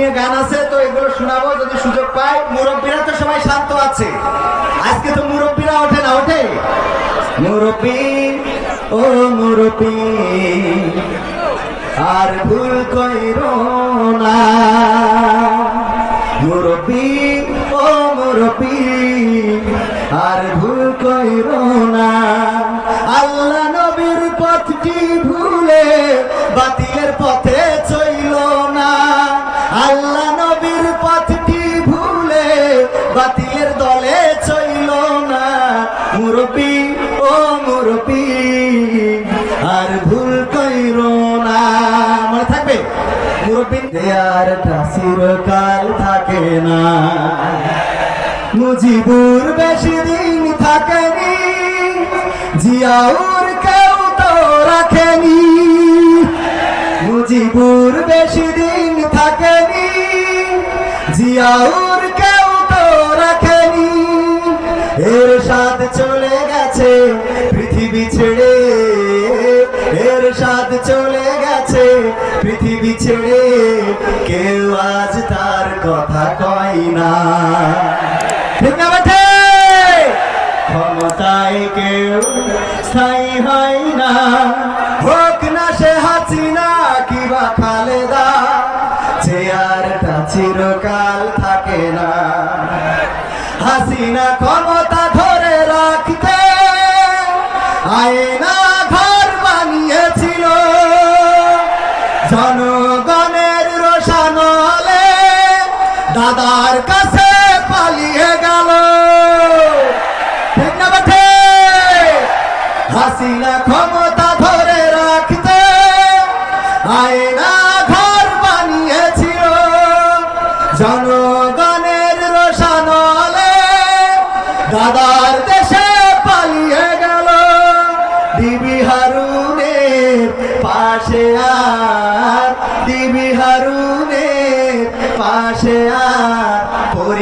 নিয়ে গান আছে, তো এগুলো শোনাবো, যদি সুযোগ পাই। মুরব্বীরা তো সবাই শান্ত আছে। আজকে তো মুরব্বীরা ওঠে না, ওঠে? মুরব্বী, ও মুরব্বী, আর ভুল কইরো না। মুরব্বী, ও মুরব্বী, আর ভুল কইরো না। আল্লাহ নবীর পথটি দেয়ার চিরকাল থাকে না। মুজিবুর বেশি দিন থাকেনি, জিয়াউর কেউ তো রাখেনি। মুজিবুর বেশি দিন থাকেনি, জিয়াউর কেউ তো রাখেনি। এর সাথ চলে গেছে পৃথিবী ছেড়ে এর সাথ চলে ছেড়ে কেউ আজ তার কথা কয় না। ঠিক না ক্ষমতায় কেউ স্থায়ী হয় না। হোক না সে হাসিনা কিবা খালেদা চেয়ারটা চিরকাল থাকে না। হাসিনা ক্ষমতা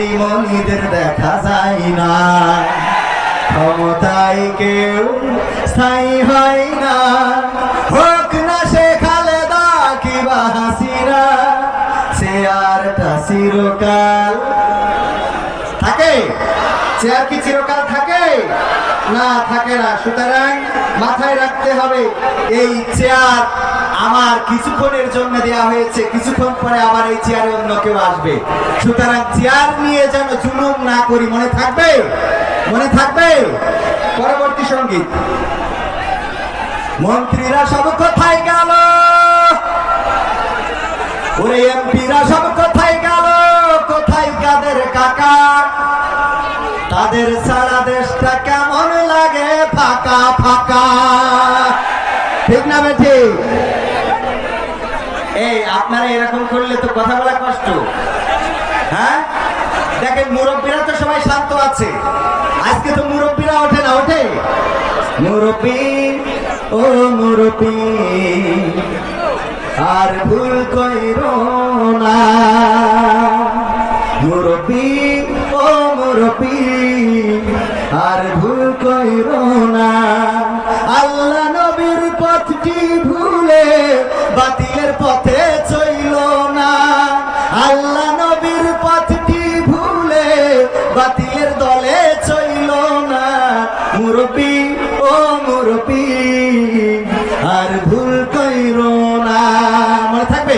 পরিমণিদের দেখা যায় না। ক্ষমতায় কেউ স্থায়ী হয় না। হোক না সে খালেদা কিবা হাসিরা সে আরটা চিরকাল থাকে। চেয়ার কি চিরকাল থাকে? না থাকে না। সুতরাং মাথায় রাখতে হবে, এই চেয়ার আমার কিছুক্ষণের জন্য দেয়া হয়েছে, কিছুক্ষণ পরে আবার এই চেয়ারে অন্য কেউ আসবে। সুতরাং চেয়ার নিয়ে যেন জুলুম না করি, মনে থাকবে? মনে থাকবে? পরবর্তী সংগীত। মন্ত্রীরা সব কোথায় গেল? ওরে এমপিরা সব কোথায় গেল? কোথায় কাদের কাকা? তাদের সারা দেশটা কেমন লাগে? ফাঁকা ফাঁকা। ঠিক না, বেঠি? এই, আপনারা এরকম করলে তো কথা বলা কষ্ট। হ্যাঁ? দেখেন, মুরব্বীরা তো সবাই শান্ত আছে। আজকে তো মুরব্বীরা ওঠে না, ওঠে? মুরব্বী, ও মুরব্বী, আর ভুল কইরো না। মুরব্বী, ও মুরব্বী বাতিলের দলে চইল না। মুরব্বী, ও মুরব্বী, আর ভুল কইরো না। মনে থাকবে?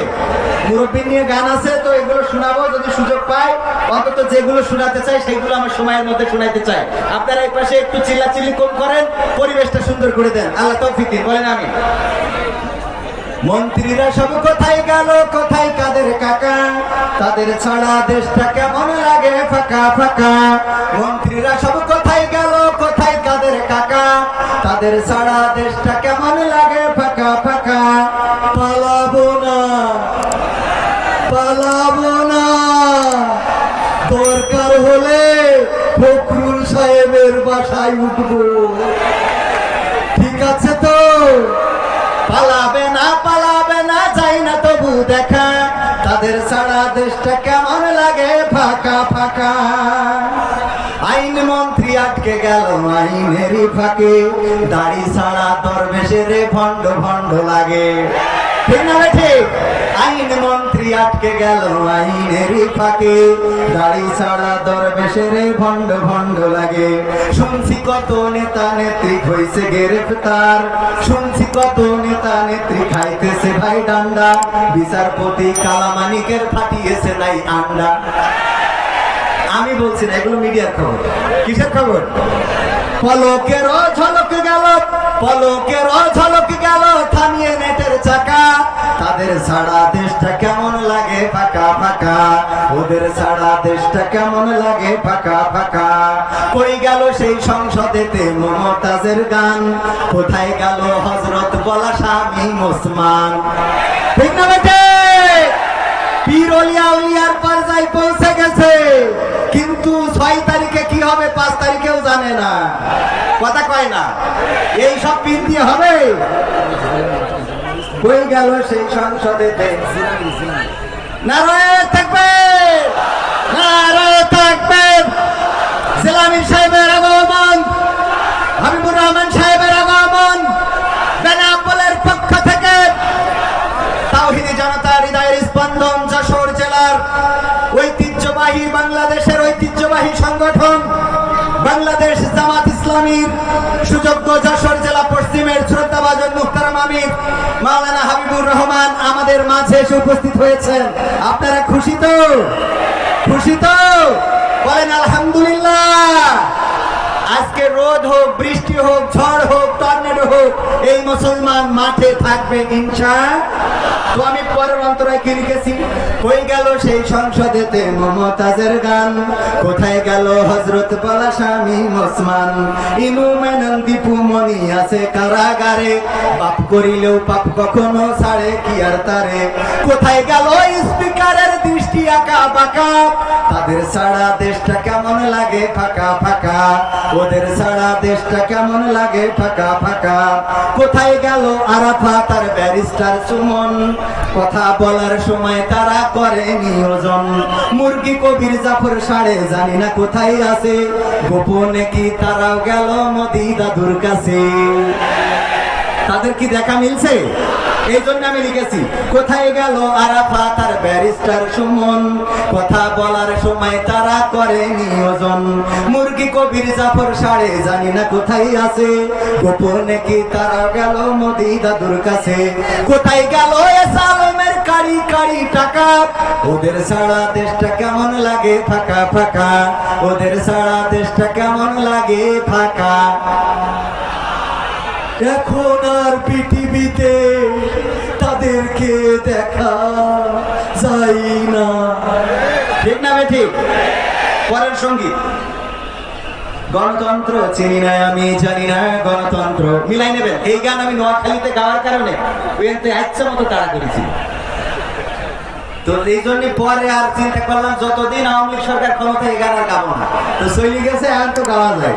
মুরব্বী নিয়ে গান আছে, তো এগুলো শোনাবো, যদি সুযোগ পাই। অন্তত যেগুলো শোনাতে চাই, সেগুলো আমার সময়ের মধ্যে শোনাইতে চাই। আপনারা এই পাশে একটু চিল্লাচিল্লি কম করেন, পরিবেশটা সুন্দর করে দেন। আল্লাহ তৌফিক দিন। বলেন আমি মন্ত্রীরা সব কোথায় গেল, কোথায় কাদের কাকা? তাদের ছাড়া দেশটা কেমন লাগে? ফাঁকা ফাঁকা। মন্ত্রীরা সব কোথায় গেল, কোথায় কাদের কাকা? তাদের ছাড়া দেশটা কেমন লাগে? ফাঁকা ফাঁকা। পালাবো না। পালাবো না। দরকার হলে ফখরুল সাহেবের বাসায় উঠবো। ঠিক আছে তো? পালাবে দেখা, তাদের সারা দেশটা কেমন লাগে? ফাঁকা ফাঁকা। আইন মন্ত্রী আটকে গেল আইনেরই ফাঁকে। দাড়ি সারা দরবেশের ভণ্ড ভণ্ড লাগে। ঠিক না বেঠে আইন মন্ত্রী আটকে গেল আইনের ফাঁকে। দাড়ি ছাড়া দরবেশের ভণ্ড ভণ্ড লাগে। শুনছি কত নেতা নেত্রী হইছে গ্রেফতার। শুনছি কত নেতা নেত্রী খাইতেছে ভাই ডান্ডা। বিচারপতি কালামানিকের ফাটিয়েছে নাই আন্ডা। আমি বলছি না, এগুলো মিডিয়ার খবর। কিসের খবর? পলকের ঝলক গেল, পলকের ঝলক গেল, থামিয়ে নেটের চাকা। তাদের সারা দেশটা কেমন লাগে? ফাঁকা ফাঁকা। ওদের সারা দেশটা কেমন লাগে? ফাঁকা ফাঁকা। কই গেল সেই সংসদেতে মমতাজের গান? কোথায় গেল হজরত বলা স্বামী ওসমান? ঠিক না বেটে পীরলিয়া উলিয়ার পর্যায়ে পৌঁছে গেছে। কিন্তু ছয় তারিখে কি হবে পাঁচ তারিখেও জানে না। কথা কয় না। এই সব পীর দিয়ে হবে? হয়ে গেল সেই সংসদেতে নারায়ণ থাকবে নারায়ণ থাকবে। সেলামি সাহেবের আগমন, হাবিবুর রহমান সাহেবের আগমন, বেনাপোলের পক্ষ থেকে। তাওহিদি জনতা হৃদয়ের স্পন্দন যশোর জেলার ঐতিহ্যবাহী বাংলাদেশের ঐতিহ্যবাহী সংগঠন, বাংলাদেশ জামাত ইসলামীর সুযোগ্য যশোর জেলা পশ্চিমের শ্রদ্ধাভাজন মুখতারাম আমির মাওলানা হাবিবুর রহমান আমাদের মাঝে এসে উপস্থিত হয়েছেন। আপনারা খুশি তো? খুশি তো? বলেন, আলহামদুলিল্লাহ। আজকে রোদ হোক, বৃষ্টি হোক, ঝড় হোক, টর্নেডো হোক, এই মুসলমান মাঠে থাকবে ইনশা তো আমি পরের অন্তরায় কি লিখেছি? কই গেল সেই সংসদেতে মমতাজের গান। কোথায় গেল হজরত স্বামী ওসমান? ইনু মেনন দীপু মনি আছে কারাগারে। পাপ করিলেও পাপ কখনো ছাড়ে, কি আর তারে? কোথায় গেল স্পিকারের দৃষ্টি আঁকা বাঁকা? তাদের সারা দেশটা কেমন লাগে ফাঁকা ফাঁকা? ওদের সারা দেশটা কেমন লাগে? ফাঁকা ফাঁকা। কোথায় গেল আরাফা তার ব্যারিস্টার সুমন? কথা বলার সময় তারা করে নিয়োজন। মুরগি কবির জাফর সাড়ে জানি না কোথায় আছে। গোপনে কি তারাও গেল মোদি দাদুর কাছে? তাদের কি দেখা মিলছে? এই জন্য আমি লিখেছি, কোথায় গেল আরাফা তার ব্যারিস্টার সুমন? কথা বলার সময় তারা করে নিয়োজন মুরগি কবির জাফর সাড়ে জানি না কোথায় আছে। গোপনে কি তারা গেল মোদি দাদুর কাছে? কোথায় গেল এ সালমের কারি কারি টাকা? ওদের সারা দেশটা কেমন লাগে ফাঁকা ফাঁকা? ওদের সারা দেশটা কেমন লাগে ফাঁকা? এখন আর পৃথিবীতে তাদেরকে দেখা যায় না। ঠিক না বে ঠিক পরের সংগীত। গণতন্ত্র চিনি না আমি, জানি না গণতন্ত্র। মিলাই নেবেন। এই গান আমি নোয়াখালীতে গাওয়ার কারণে ইচ্ছা মতো তারা করেছি। তো এই জন্য পরে আর চিন্তা করলাম, যতদিন আওয়ামী লীগ সরকার ক্ষমতা এই গান আর গাবো না। তো চলে গেছে আর তো গাওয়া যায়.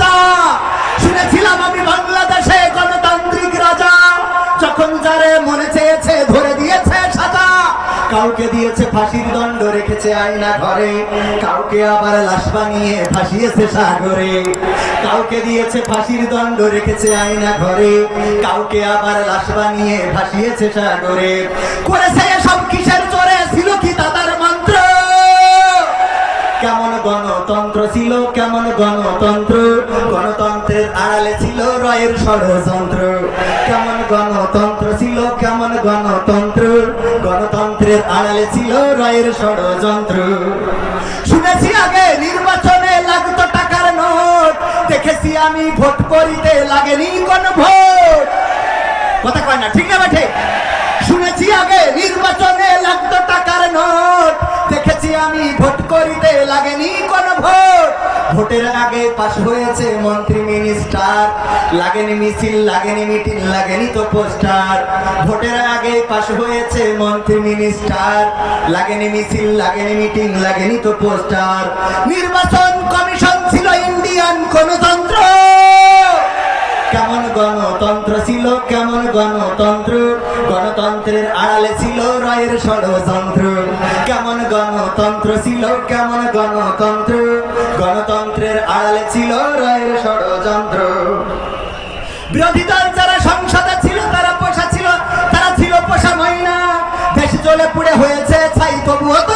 কাউকে দিয়েছে ফাঁসির দণ্ড, রেখেছে আয়না ঘরে। কাউকে আবার লাশ বানিয়ে ফাঁসিয়েছে সাগরে। কাউকে দিয়েছে ফাঁসির দণ্ড, রেখেছে আয়না ঘরে। কাউকে আবার লাশ বানিয়ে ফাঁসিয়েছে সাগরে। করেছে সব কিসের জোরে ছিল কি তাদের মন্ত্র? কেমন গণতন্ত্র ছিল, কেমন গণতন্ত্র? গণতন্ত্রের আড়ালে ছিল রয়ের ষড়যন্ত্র। কেমন গণতন্ত্র ছিল, কেমন গণতন্ত্র? ছিল রয়ের ষড়যন্ত্র। শুনেছি আগে নির্বাচনে লাগতো টাকার নোট। দেখেছি আমি ভোট করিতে লাগেনি কোন ভোট। কথা কয় না, ঠিক না বেঠে? শুনেছি আগে নির্বাচনে লাগতো টাকার নোট। দেখেছি আমি ভোট করিতে লাগেনি কোন ভোট। ভোটের আগে পাশ হয়েছে মন্ত্রী, মিনিস্টার। লাগেনি মিছিল, লাগেনি মিটিং, লাগেনি তো পোস্টার। ভোটের আগে পাশ হয়েছে মন্ত্রী, মিনিস্টার। লাগেনি মিছিল, লাগেনি মিটিং, লাগেনি তো পোস্টার। নির্বাচন কমিশন ছিল ইন্ডিয়ান গণতন্ত্র। কেমন গণতন্ত্র ছিল, কেমন গণতন্ত্র? গণতন্ত্রের আড়ালে ছিল রায়ের ষড়যন্ত্র। কেমন গণতন্ত্র ছিল কেমন গণতন্ত্র। গণতন্ত্রের আড়ালে ছিল রায়ের ষড়যন্ত্র। বিরোধী দল যারা সংসদে ছিল, তারা পোষা ছিল, তারা ছিল পোষা মহিনা দেশ জলে পুড়ে হয়েছে, ছাই তবুও তো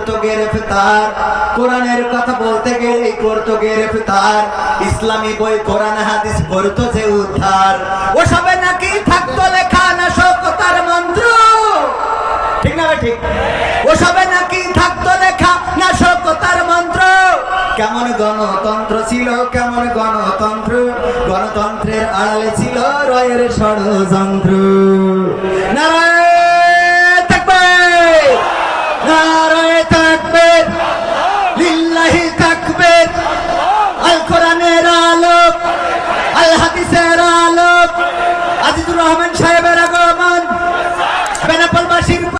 করতো গ্রেফতার কোরআনের কথা বলতে গেলেই করতো গ্রেফতার ইসলামী বই, কোরআন, হাদিস পড়তো যে উদ্ধার। ওসবে নাকি থাকতো লেখা না শোকতার মন্ত্র? ঠিক না ঠিক? ওসবে নাকি থাকতো লেখা না শোকতার মন্ত্র? কেমন গণতন্ত্র ছিল, কেমন গণতন্ত্র? গণতন্ত্রের আড়ালে ছিল রয়ের ষড়যন্ত্র।